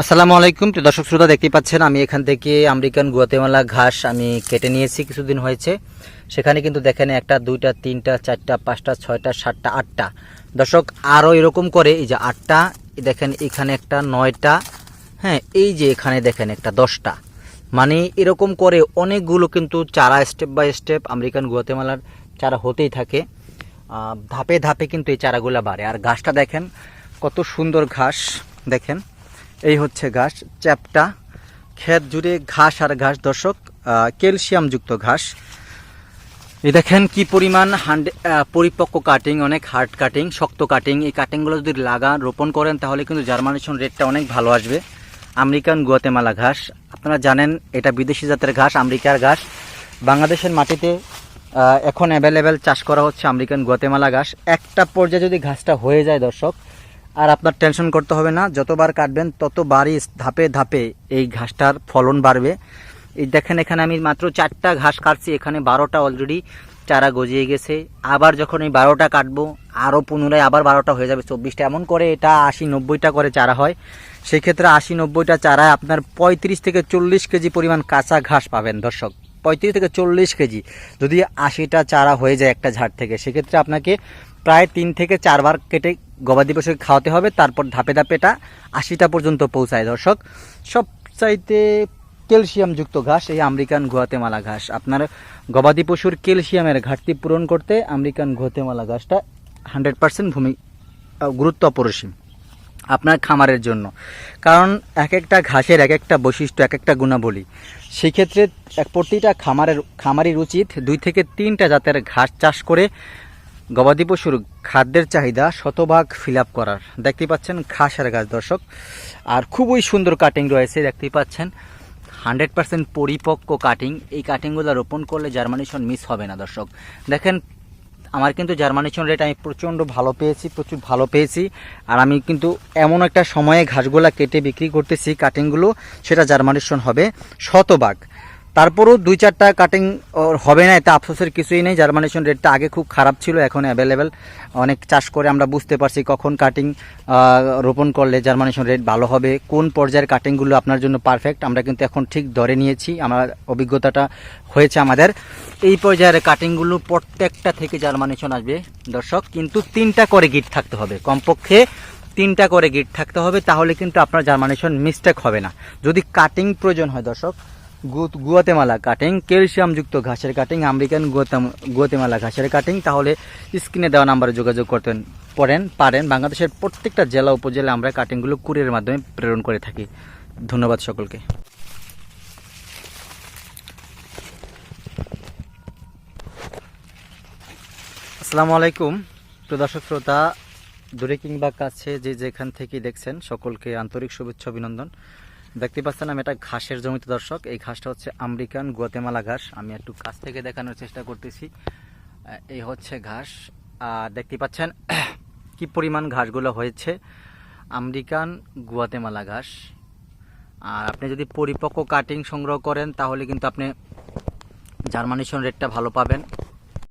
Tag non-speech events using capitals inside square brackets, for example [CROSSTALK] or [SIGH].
আসসালামু আলাইকুম। প্রিয় দর্শক শ্রোতা দেখতে পাচ্ছেন, আমি এখান থেকে আমেরিকান গুয়াতেমালা ঘাস আমি কেটে নিয়েছি কিছুদিন হয়েছে। সেখানে কিন্তু দেখেন একটা, দুইটা, তিনটা, চারটা, পাঁচটা, ছয়টা, সাতটা, আটটা। দর্শক, আরও এরকম করে এই যে আটটা দেখেন এখানে একটা, নয়টা হ্যাঁ এই যে এখানে দেখেন একটা, দশটা। মানে এরকম করে অনেকগুলো কিন্তু চারা স্টেপ বাই স্টেপ আমেরিকান গুয়াতেমালার চারা হতেই থাকে। ধাপে ধাপে কিন্তু এই চারাগুলো বাড়ে। আর ঘাসটা দেখেন, কত সুন্দর ঘাস, দেখেন। এই হচ্ছে ঘাস, চ্যাপটা। ক্ষেত জুড়ে ঘাস আর ঘাস, দর্শক ক্যালসিয়ামযুক্ত ঘাস। এই দেখেন কি পরিমাণ হান্ডে পরিপক্ক কাটিং অনেক হার্ড কাটিং শক্ত কাটিং এই কাটিংগুলো যদি লাগান, রোপণ করেন, তাহলে কিন্তু জার্মানেশন রেটটা অনেক ভালো আসবে। আমেরিকান গুয়াতেমালা ঘাস। আপনারা জানেন, এটা বিদেশি জাতের ঘাস, আমেরিকার ঘাস। বাংলাদেশের মাটিতে এখন অ্যাভেলেবেল চাষ করা হচ্ছে আমেরিকান গুয়াতেমালা ঘাস। একটা পর্যায়ে যদি ঘাসটা হয়ে যায়, দর্শক আর আপনার টেনশন করতে হবে না, যতবার কাটবেন ততবারই ধাপে ধাপে এই ঘাসটার ফলন বাড়বে। এই দেখেন, এখানে আমি মাত্র চারটা ঘাস কাটছি, এখানে বারোটা অলরেডি চারা গজিয়ে গেছে। আবার যখন এই বারোটা কাটবো, আরও পুনরায় আবার বারোটা হয়ে যাবে, চব্বিশটা। এমন করে এটা আশি নব্বইটা করে চারা হয়। সেই ক্ষেত্রে আশি নব্বইটা চারায় আপনার পঁয়ত্রিশ থেকে চল্লিশ কেজি পরিমাণ কাঁচা ঘাস পাবেন দর্শক। পঁয়ত্রিশ থেকে চল্লিশ কেজি। যদি আশিটা চারা হয়ে যায় একটা ঝাড় থেকে, সেক্ষেত্রে আপনাকে প্রায় তিন থেকে চারবার কেটে গবাদি পশুকে খাওয়াতে হবে, তারপর ধাপে ধাপে এটা আশিটা পর্যন্ত পৌঁছায়। দর্শক সব চাইতে ক্যালসিয়ামযুক্ত ঘাস এই আমেরিকান গুয়াতেমালা ঘাস। আপনার গবাদি পশুর ক্যালসিয়ামের ঘাটতি পূরণ করতে আমেরিকান গুয়াতেমালা ঘাসটা হান্ড্রেড পার্সেন্ট ভূমি গুরুত্ব অপরিসীম আপনার খামারের জন্য। কারণ এক একটা ঘাসের এক একটা বৈশিষ্ট্য, এক একটা গুণাবলী। সেক্ষেত্রে প্রতিটা খামারের, খামারির উচিত দুই থেকে তিনটা জাতের ঘাস চাষ করে গবাদি পশুর খাদ্যের চাহিদা শতভাগ ফিল করার। দেখতে পাচ্ছেন ঘাসের গাছ, দর্শক। আর খুবই সুন্দর কাটিং রয়েছে, দেখতেই পাচ্ছেন। হান্ড্রেড পার্সেন্ট পরিপক্ক কাটিং এই কাটিংগুলো রোপণ করলে জার্মানিশন মিস হবে না, দর্শক। দেখেন, আমার কিন্তু জার্মানিশন রেট আমি প্রচণ্ড ভালো পেয়েছি, প্রচুর ভালো পেয়েছি। আর আমি কিন্তু এমন একটা সময়ে ঘাসগুলা কেটে বিক্রি করতেছি কাটিংগুলো সেটা জার্মানিশন হবে শতভাগ। তারপরও দুই চারটা কাটিং হবে না এটা আফসোসের কিছুই নেই। জার্মানেশন রেটটা আগে খুব খারাপ ছিল, এখন অ্যাভেলেবেল অনেক চাষ করে আমরা বুঝতে পারছি কখন কাটিং রোপণ করলে জার্মানেশন রেট ভালো হবে, কোন পর্যায়ের কাটিংগুলো আপনার জন্য পারফেক্ট আমরা কিন্তু এখন ঠিক ধরে নিয়েছি, আমার অভিজ্ঞতাটা হয়েছে আমাদের। এই পর্যায়ের কাটিংগুলো প্রত্যেকটা থেকে জার্মানেশন আসবে, দর্শক। কিন্তু তিনটা করে গিট থাকতে হবে, কমপক্ষে তিনটা করে গিট থাকতে হবে, তাহলে কিন্তু আপনার জার্মানেশন মিস্টেক হবে না। যদি কাটিং প্রয়োজন হয়, দর্শক গুয়াতেমালা কাটিং ক্যালসিয়ামযুক্ত ঘাসের কাটিং আমেরিকান গুয়াতাম- গুয়াতেমালা ঘাসের কাটিং তাহলে স্ক্রিনে দেওয়া নাম্বারে যোগাযোগ করতেন, পড়েন, পারেন। বাংলাদেশের প্রত্যেকটা জেলা, উপজেলা আমরা কাটিংগুলো কুরিয়ারের মাধ্যমে প্রেরণ করে থাকি। ধন্যবাদ সকলকে। আসসালামু আলাইকুম। প্রিয় দর্শক শ্রোতা, দূরে কিংবা কাছে যে যেখান থেকে দেখছেন, সকলকে আন্তরিক শুভেচ্ছা, অভিনন্দন। দেখতে পাচ্ছেন আমি এটা ঘাসের জমিতে দর্শক। এই ঘাসটা হচ্ছে আমেরিকান গুয়াতেমালা ঘাস। আমি একটু কাছ থেকে দেখানোর চেষ্টা করতেছি। এই হচ্ছে ঘাস। আর দেখতে পাচ্ছেন [CLEARS THROAT] কি পরিমাণ ঘাসগুলো হয়েছে। আমেরিকান গুয়াতেমালা ঘাস। আর আপনি যদি পরিপক্ক কাটিং সংগ্রহ করেন, তাহলে কিন্তু আপনি জার্মানেশন রেটটা ভালো পাবেন।